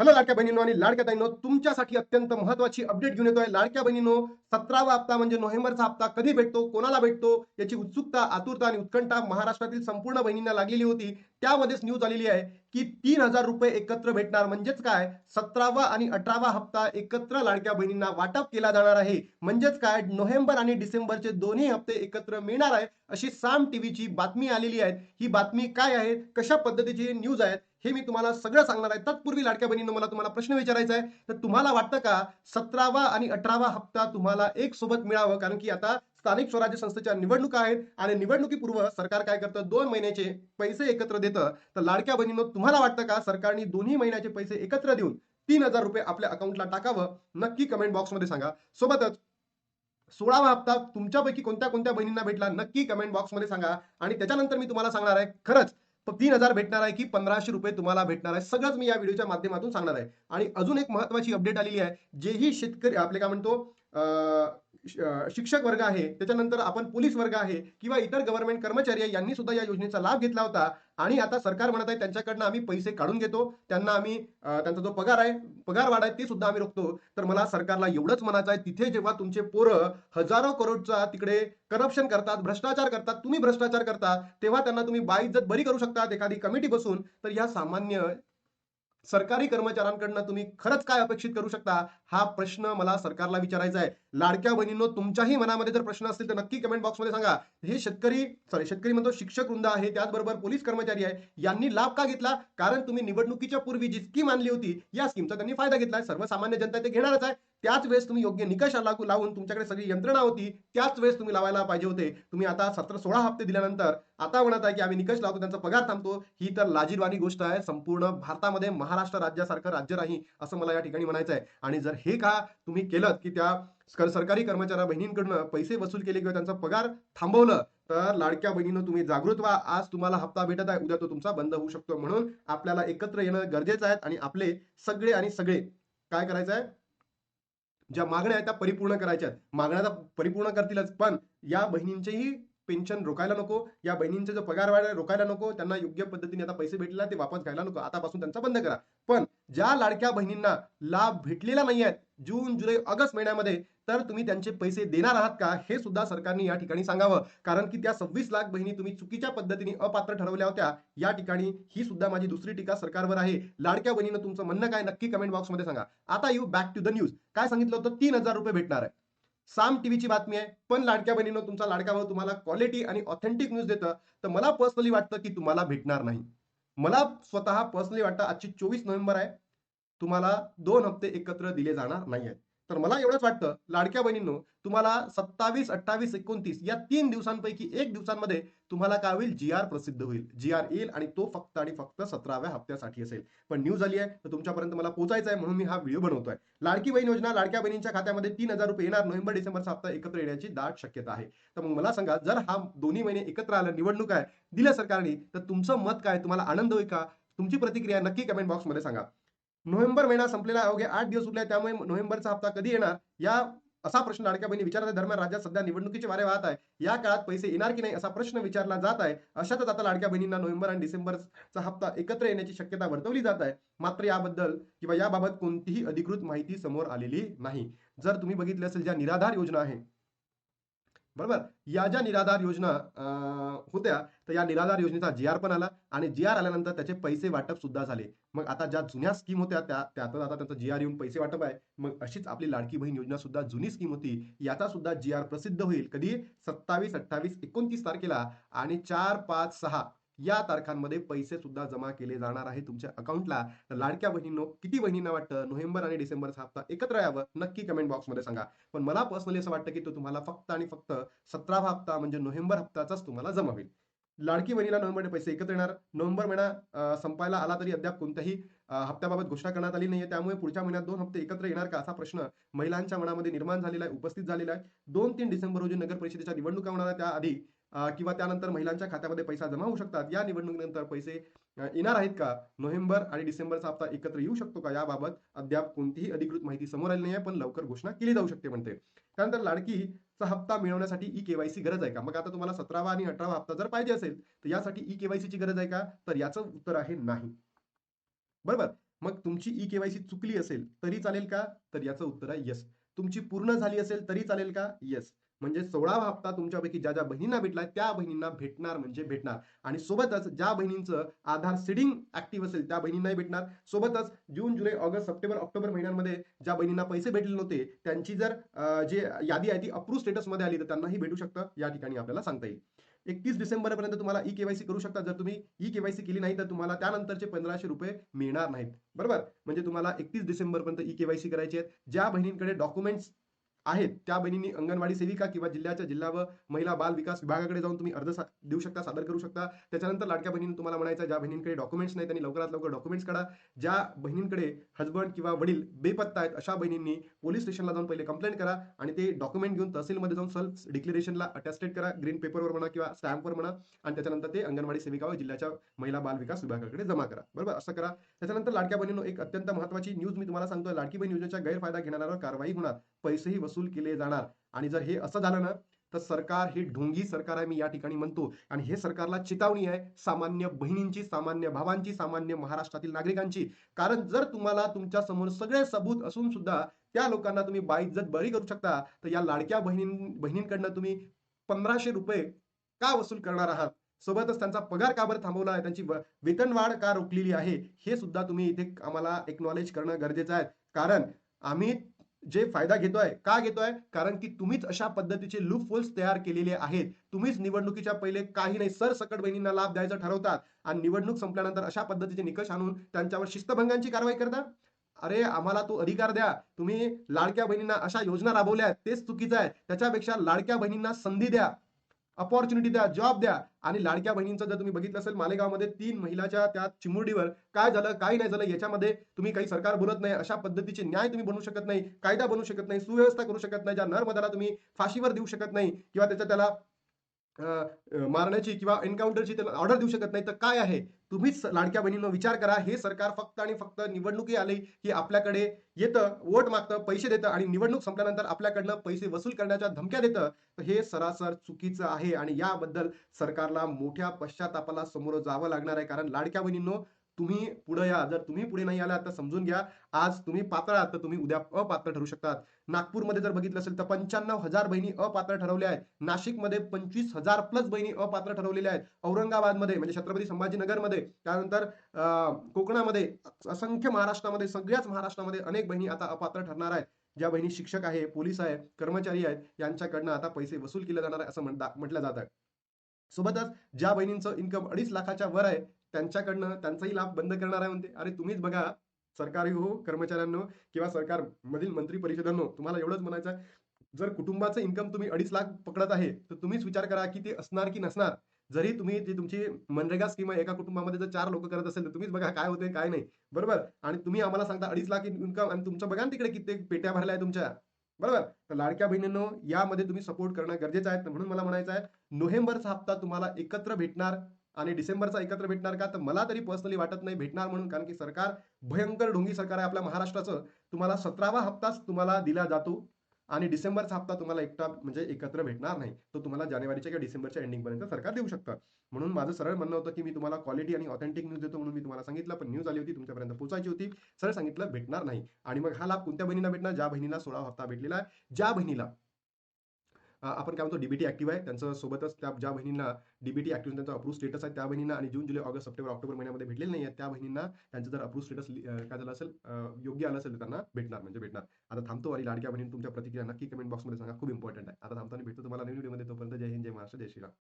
Hello लाडक्या बहिणींनो आणि लाडक्या ताईंनो तुमच्यासाठी अत्यंत महत्वाची अपडेट घेऊन येतोय लाडक्या बहिणींनो. सतरावा हप्ता म्हणजे नोव्हेंबरचा हप्ता कधी भेटतो कोणाला भेटतो याची उत्सुकता आतुरता आणि उत्कंठा महाराष्ट्रातील संपूर्ण बहिणींना लागलेली होती. त्यामध्येच न्यूज आलेली आहे की तीन हजार रुपये एकत्र भेटणार. म्हणजेच काय? सतरावा आणि अठरावा हप्ता एकत्र लाडक्या बहिणींना वाटप केला जाणार आहे. म्हणजेच काय? नोव्हेंबर आणि डिसेंबरचे दोन्ही हप्ते एकत्र मिळणार आहे अशी साम टीव्हीची बातमी आलेली आहे. ही बातमी काय आहे? कशा पद्धतीची? न्यूज आहेत. हे मी तुम्हाला सगळं सांगणार आहे. तत्पूर्वी लाडक्या बहिणीनं मला तुम्हाला प्रश्न विचारायचा आहे. तर तुम्हाला वाटतं का सतरावा आणि अठरावा हप्ता तुम्हाला एक सोबत मिळावं? कारण की आता स्थानिक स्वराज्य संस्थेच्या निवडणुका आहेत आणि निवडणुकीपूर्व सरकार काय करतं? दोन महिन्याचे पैसे एकत्र देतं. तर लाडक्या बहिणीनं तुम्हाला वाटतं का सरकारने दोन्ही महिन्याचे पैसे एकत्र देऊन तीन हजार रुपये आपल्या अकाउंटला टाकावं? नक्की कमेंट बॉक्समध्ये सांगा. सोबतच सोळावा हप्ता तुमच्यापैकी कोणत्या कोणत्या बहिणींना भेटला? नक्की कमेंट बॉक्समध्ये सांगा. आणि त्याच्यानंतर मी तुम्हाला सांगणार आहे खरंच तीन हजार भेटणार आहे की पंधराशे रुपये तुम्हाला भेटणार आहे. सगळंच मी या व्हिडिओच्या माध्यमातून सांगणार आहे. आणि अजून एक महत्वाची अपडेट आलेली आहे. जेही शेतकरी आपले काय म्हणतो शिक्षक वर्ग आहे त्याच्यानंतर आपण पोलीस वर्ग आहे किंवा इतर गव्हर्नमेंट कर्मचारी आहे यांनी सुद्धा या योजनेचा लाभ घेतला होता. आणि आता सरकार म्हणत आहे त्यांच्याकडनं आम्ही पैसे काढून घेतो. त्यांना आम्ही त्यांचा जो पगार आहे पगार वाढ आहे ते सुद्धा आम्ही रोखतो. तर मला सरकारला एवढंच म्हणायचं आहे तिथे जेव्हा तुमचे पोरं हजारो करोडचा तिकडे करप्शन करतात भ्रष्टाचार करतात तुम्ही भ्रष्टाचार करता तेव्हा त्यांना तुम्ही बाईज्जत बरी करू शकता एखादी कमिटी बसून. तर या सामान्य सरकारी कर्मचाऱ्यांकडनं तुम्ही खरंच काय अपेक्षित करू शकता? हा प्रश्न मला सरकारला विचारायचा आहे. लाडक्या बहिणींनो तुमच्याही मनामध्ये जर प्रश्न असतील तर नक्की कमेंट बॉक्समध्ये सांगा. हे शेतकरी सॉरी शेतकरी म्हणतो शिक्षक वृंद आहे त्याचबरोबर पोलीस कर्मचारी आहे. यांनी लाभ का घेतला? कारण तुम्ही निवडणुकीच्या पूर्वी जी स्कीम आणली होती या स्कीमचा त्यांनी फायदा घेतला सर्वसामान्य जनता ते घेणारच आहे. त्याच वेळेस तुम्ही योग्य निकष लागू लावून तुमच्याकडे सगळी यंत्रणा होती त्याच वेळेस तुम्ही लावायला पाहिजे होते. तुम्ही आता सतरा सोळा हप्ते दिल्यानंतर आता म्हणत आहे की आम्ही निकष लावतो त्यांचा पगार थांबतो. ही तर लाजीरवाणी गोष्ट आहे. संपूर्ण भारतामध्ये महाराष्ट्र राज्यासारखं राज्य नाही असं मला या ठिकाणी म्हणायचं आहे. आणि जर हे का तुम्ही केलं की त्या सरकारी कर्मचाऱ्या बहिणींकडनं पैसे वसूल केले किंवा त्यांचा पगार थांबवलं तर लाडक्या बहिणीनं तुम्ही जागृत व्हा. आज तुम्हाला हप्ता भेटत आहे उद्या तो तुमचा बंद होऊ शकतो. म्हणून आपल्याला एकत्र येणं गरजेचं आहे आणि आपले सगळे आणि सगळे काय करायचं आहे? ज्या मागण्या आहेत त्या परिपूर्ण करायच्या आहेत मागण्या तर परिपूर्ण करतीलच पण या बहिणींचेही पेन्शन रोखायला नको या बहिणींचे जो पगार वाढ रोखायला नको त्यांना योग्य पद्धतीने आता पैसे भेटले ते वापस घ्यायला नको. आतापासून त्यांचा बंद करा. पण ज्या लाडक्या बहिणींना लाभ भेटलेला नाही आहेत जून जुलै ऑगस्ट महिन्यामध्ये तर तुम्ही त्यांचे पैसे देणार आहात का? हे सुद्धा सरकारने या ठिकाणी सांगावं. कारण की त्या सव्वीस लाख बहिणी तुम्ही चुकीच्या पद्धतीने अपात्र ठरवल्या होत्या या ठिकाणी ही सुद्धा माझी दुसरी टीका सरकारवर आहे. लाडक्या बहिणीनं तुमचं म्हणणं काय? नक्की कमेंट बॉक्समध्ये सांगा. आता you back to the news काय सांगितलं होतं? तीन हजार रुपये भेटणार आहे. साम टीव्हीची बातमी आहे. पण लाडक्या बहिणीनं तुमचा लाडका भाऊ तुम्हाला क्वालिटी आणि ऑथेंटिक न्यूज देतं तर मला पर्सनली वाटतं की तुम्हाला भेटणार नाही. मला स्वतः पर्सनली वाटतं आजची चोवीस नोव्हेंबर आहे. तुम्हाला दोन हप्ते एकत्र दिले जाणार नाही आहेत तर मला एवढंच वाटतं लाडक्या बहिणींनो तुम्हाला सत्तावीस अठ्ठावीस एकोणतीस या तीन दिवसांपैकी एक दिवसांमध्ये तुम्हाला काय होईल? जी आर प्रसिद्ध होईल. जी आर येईल आणि तो फक्त आणि फक्त सतराव्या हप्त्यासाठी असेल. पण न्यूज आली आहे तर तुमच्यापर्यंत मला पोहोचायचं आहे म्हणून मी हा व्हिडिओ बनवतोय. लाडकी बहीण योजना लाडक्या बहिणींच्या खात्यामध्ये तीन हजार रुपये येणार. नोव्हेंबर डिसेंबरचा हप्ता एकत्र येण्याची दाट शक्यता आहे. तर मग मला सांगा जर हा दोन्ही महिने एकत्र आलं निवडणूक आहे दिल्या सरकारने तर तुमचं मत काय? तुम्हाला आनंद होईल का? तुमची प्रतिक्रिया नक्की कमेंट बॉक्समध्ये सांगा. नोव्हेंबर महिना संपलेला आहे, अवघे आठ दिवस उरले त्यामुळे नोव्हेंबरचा हप्ता कधी येणार? या असा प्रश्न लाडक्या बहिणी विचारत आहे. दरम्यान राज्यात सध्या निवडणुकीचे वारे वाहत आहे. या काळात पैसे येणार की नाही असा प्रश्न विचारला जात आहे. अशातच आता लाडक्या बहिणींना नोव्हेंबर आणि डिसेंबरचा हप्ता एकत्र येण्याची शक्यता वर्तवली जात आहे. मात्र याबद्दल किंवा याबाबत कोणतीही अधिकृत माहिती समोर आलेली नाही. जर तुम्ही बघितले असेल ज्या निराधार योजना आहे बरोबर? या ज्या निराधार योजना होत्या तर या निराधार योजनेचा जी आर पण आला आणि जी आर आल्यानंतर त्याचे पैसे वाटप सुद्धा झाले. मग आता ज्या जुन्या स्कीम होत्या त्या त्यातच आता त्यांचा जी आर येऊन पैसे वाटप आहे. मग अशीच आपली लाडकी बहीण योजना सुद्धा जुनी स्कीम होती. याचा सुद्धा जी आर प्रसिद्ध होईल. कधी? सत्तावीस अठ्ठावीस एकोणतीस तारखेला आणि चार पाच सहा या तारखांमध्ये पैसे सुद्धा जमा केले जाणार आहे तुमच्या अकाउंटला तर लाडक्या बहिणींनो किती बहिणींना वाटतं नोव्हेंबर आणि डिसेंबरचा हप्ता एकत्र यावं? नक्की कमेंट बॉक्समध्ये सांगा. पण मला पर्सनली असं वाटतं की तो तुम्हाला फक्त आणि फक्त सतरावा हप्ता म्हणजे नोव्हेंबर हप्त्याचाच तुम्हाला जमा होईल. लाडकी बहिणीला नोव्हेंबर पैसे एकत्र येणार. नोव्हेंबर महिना संपायला आला तरी अद्याप कोणत्याही हप्त्याबाबत घोषणा करण्यात आली नाहीये. त्यामुळे पुढच्या महिन्यात दोन हप्ते एकत्र येणार का असा प्रश्न महिलांच्या मनामध्ये निर्माण झालेला आहे उपस्थित झालेला आहे. दोन तीन डिसेंबर रोजी नगर परिषदेच्या निवडणुका होणार आहे त्याआधी किंवा त्यानंतर महिलांच्या खात्यामध्ये पैसा जमा होऊ शकतात. या निवडणुकीनंतर पैसे येणार आहेत का? नोव्हेंबर आणि डिसेंबरचा हप्ता एकत्र येऊ शकतो का? याबाबत अद्याप कोणतीही अधिकृत माहिती समोर आली नाही आहे पण लवकर घोषणा केली जाऊ शकते म्हणते. त्यानंतर लाडकीचा हप्ता मिळवण्यासाठी ई केवायसी गरज आहे का? मग आता तुम्हाला सतरावा आणि अठरावा हप्ता जर पाहिजे असेल तर यासाठी ई केवायसीची गरज आहे का? तर याचं उत्तर आहे नाही. बरोबर? मग तुमची ई केवायसी चुकली असेल तरी चालेल का? तर याचं उत्तर आहे येस तुमची पूर्ण झाली असेल तरी चालेल का? येस म्हणजे सोळावा हप्ता तुमच्यापैकी ज्या ज्या बहिणींना भेटला त्या बहिणींना भेटणार म्हणजे भेटणार. आणि सोबतच ज्या बहिणींचं आधार सिडिंग ऍक्टिव्ह असेल त्या बहिणींनाही भेटणार. सोबतच जून जुलै ऑगस्ट सप्टेंबर ऑक्टोबर महिन्यांमध्ये ज्या बहिणींना पैसे भेटले नव्हते त्यांची जर जे यादी आहे ती अप्रूव्ह स्टेटसमध्ये आली तर त्यांनाही भेटू शकतं. या ठिकाणी आपल्याला सांगता येईल. एकतीस डिसेंबर पर्यंत तुम्हाला ई केवायसी करू शकता. जर तुम्ही ई केवायसी केली नाही तर तुम्हाला त्यानंतरचे पंधराशे रुपये मिळणार नाहीत. बरोबर? म्हणजे तुम्हाला एकतीस डिसेंबर पर्यंत ई केवायसी करायची आहे ज्या बहिणींकडे डॉक्युमेंट्स आहेत. त्या बहिणींनी अंगणवाडी सेविका किंवा जिल्ह्याच्या जिल्हा व महिला बाल विकास विभागाकडे जाऊन तुम्ही अर्ज सा- देऊ शकता सादर करू शकता. त्याच्यानंतर लाडक्या बहिणींनी तुम्हाला म्हणायचं ज्या बहिणींकडे डॉक्युमेंट्स नाही त्यांनी लवकरात लवकर डॉक्युमेंट्स काढा. ज्या बहिणींकडे हजबंड किंवा वडील बेपत्ता आहेत अशा बहिणींनी पोलीस स्टेशनला जाऊन पहिले कंप्लेंट करा आणि ते डॉक्युमेंट घेऊन तहसीलमध्ये जाऊन सेल्फ डिक्लेरेशनला अटेस्टेड करा. ग्रीन पेपरवर म्हणा किंवा स्टॅम्पवर म्हणा. आणि त्याच्यानंतर ते अंगणवाडी सेविका व जिल्ह्याच्या महिला बाल विकास विभागाकडे जमा करा. बरोबर? असं करा. त्याच्यानंतर लाडक्या बहिणींनो एक अत्यंत महत्त्वाची न्यूज मी तुम्हाला सांगतोय. लाडकी बहीण योजनेचा गैरफायदा घेणाऱ्यावर कारवाई होणार. पैसेही वसूल वसूल केले जाणार. आणि जर हे असं झालं ना तर सरकार हे ढोंगी सरकार आहे मी या ठिकाणी म्हणतो. आणि हे सरकारला चितावणी आहे सामान्य बहिणींची सामान्य भावांची सामान्य महाराष्ट्रातील नागरिकांची. कारण जर तुम्हाला तुमच्यासमोर सगळे सबूत असून सुद्धा त्या लोकांना तुम्ही बाईज्जत बरी करू शकता. तर या लाडक्या बहिणी बहिणींकडनं तुम्ही पंधराशे रुपये का वसूल करणार आहात? सोबतच त्यांचा पगार का बरं थांबवला आहे? त्यांची वेतनवाढ का रोखलेली आहे? हे सुद्धा तुम्ही इथे आम्हाला एक्नॉलेज करणं गरजेचं आहे. कारण आम्ही जे फायदा घेतोय का घेतोय? कारण की तुम्हीच अशा पद्धतीचे लूप होल्स तयार केलेले आहेत. तुम्हीच निवडणुकीच्या पहिले काही नाही सरसकट बहिणींना लाभ द्यायचं ठरवतात. आणि निवडणूक संपल्यानंतर अशा पद्धतीचे निकष आणून त्यांच्यावर शिस्तभंगांची कारवाई करता? अरे आम्हाला तो अधिकार द्या. तुम्ही लाडक्या बहिणींना अशा योजना राबवल्या तेच चुकीचं आहे. त्याच्यापेक्षा लाडक्या बहिणींना संधी द्या. अपॉर्च्युनिटी द्या जॉब द्या. आणि लाडक्या बहिणींचं जर तुम्ही बघितलं असेल मालेगावमध्ये तीन महिलाच्या त्या चिमुरडीवर काय झालं काय नाही झालं याच्यामध्ये तुम्ही काही सरकार बोलत नाही अशा पद्धतीचे न्याय तुम्ही बनवू शकत नाही कायदा बनवू शकत नाही सुव्यवस्था करू शकत नाही ज्या नर्मदाला तुम्ही फाशीवर देऊ शकत नाही किंवा त्याच्या त्याला मारण्याची किंवा एन्काउंटरची त्याला ऑर्डर देऊ शकत नाही तर काय आहे? तुम्हीच लाडक्या बहिणींना विचार करा. हे सरकार फक्त आणि फक्त निवडणुकी आली की आपल्याकडे येतं वोट मागतं पैसे देतं आणि निवडणूक संपल्यानंतर आपल्याकडनं पैसे वसूल करण्याच्या धमक्या देतं तर हे सरासर चुकीचं आहे आणि याबद्दल सरकारला मोठ्या पश्चातापाला समोर जावं लागणार आहे. कारण लाडक्या बहिणींनो तुम्ही पुढे या. जर तुम्ही पुढे नाही आलात तर समजून घ्या. आज तुम्ही पात्र आहात तर तुम्ही उद्या अपात्र ठरू शकतात. नागपूरमध्ये जर बघितलं असेल तर पंच्याण्णव हजार बहिणी अपात्र ठरवल्या आहेत. नाशिकमध्ये पंचवीस हजार प्लस बहिणी अपात्र ठरवलेल्या आहेत. औरंगाबादमध्ये म्हणजे छत्रपती संभाजीनगरमध्ये त्यानंतर अं, कोकणामध्ये असंख्य महाराष्ट्रामध्ये सगळ्याच महाराष्ट्रामध्ये अनेक बहिणी आता अपात्र ठरणार आहेत. ज्या बहिणी शिक्षक आहे पोलीस आहे कर्मचारी आहेत यांच्याकडनं आता पैसे वसूल केले जाणार आहे असं म्हणता म्हटलं जात. आहे सोबतच ज्या बहिणींचं इन्कम अडीच लाखाच्या वर आहे त्यांच्याकडनं त्यांचाही लाभ बंद करणार आहे म्हणते. अरे तुम्हीच बघा सरकारी हो कर्मचाऱ्यांनो किंवा सरकार मधील मंत्री परिषदांनो तुम्हाला एवढंच म्हणायचं आहे, जर कुटुंबाचं इन्कम तुम्ही अडीच लाख पकडत आहे तर तुम्हीच विचार करा की ते असणार की नसणार. जरी तुम्ही जी तुमची मनरेगा स्कीम आहे एका कुटुंबामध्ये जर चार लोक करत असेल तर तुम्हीच बघा काय होते काय नाही. बरोबर? आणि तुम्ही आम्हाला सांगता अडीच लाख इन्कम आणि तुमचं बघा ना तिकडे किती पेट्या भरल्या आहे तुमच्या. बरोबर? तर लाडक्या बहिणींनो यामध्ये तुम्ही सपोर्ट करणं गरजेचं आहे. म्हणून मला म्हणायचं आहे नोव्हेंबरचा हप्ता तुम्हाला एकत्र भेटणार. आणि डिसेंबरचा एकत्र भेटणार का? तर मला तरी पर्सनली वाटत नाही भेटणार म्हणून कारण की सरकार भयंकर ढोंगी सरकार आहे आपल्या महाराष्ट्राचं. तुम्हाला सतरावा हप्ताच तुम्हाला दिला जातो आणि डिसेंबरचा हप्ता तुम्हाला एकटा म्हणजे एकत्र भेटणार नाही. तो तुम्हाला जानेवारीच्या किंवा डिसेंबरच्या एंडिंग पर्यंत सरकार देऊ शकतं. म्हणून माझं सरळ म्हणणं होतं की मी तुम्हाला क्वालिटी आणि ऑथेंटिक न्यूज देतो म्हणून मी तुम्हाला सांगितलं पण न्यूज आली होती तुमच्यापर्यंत पोहोचायची होती. सरळ सांगितलं भेटणार नाही. आणि मग हा लाभ कोणत्या बहिणीला भेटणार? ज्या बहिणीला सोळा हप्ता भेटलेला आहे. ज्या बहिणीला आपण काय म्हणतो डीबीटी ऍक्टिव्ह आहे. त्यांचं सोबतच त्या ज्या बहिणींना डीबीटी ऍक्टिव्ह त्यांचा अप्रूव्ह स्टेटस आहे त्या बहिणींना आणि जून जुलै ऑगस्ट सप्टेंबर ऑक्टोबर महिन्यामध्ये भेटलेले नाही त्या बहिणींना त्यांचं जर अप्रूव्ह स्टेटस काय झालं असेल योग्य आलं असेल त्यांना भेटणार म्हणजे भेटणार. आता थांबतो आणि लाडक्या बहिणी तुमच्या प्रतिक्रिया नक्की कमेंट बॉक्समध्ये सांगा. खूप इम्पॉर्टंट आहे. आता थांबतो आणि भेटतो तुम्हाला नवीन व्हिडिओमध्ये तोपर्यंत जय हिंद जय महाराष्ट्र जय श्रीराम.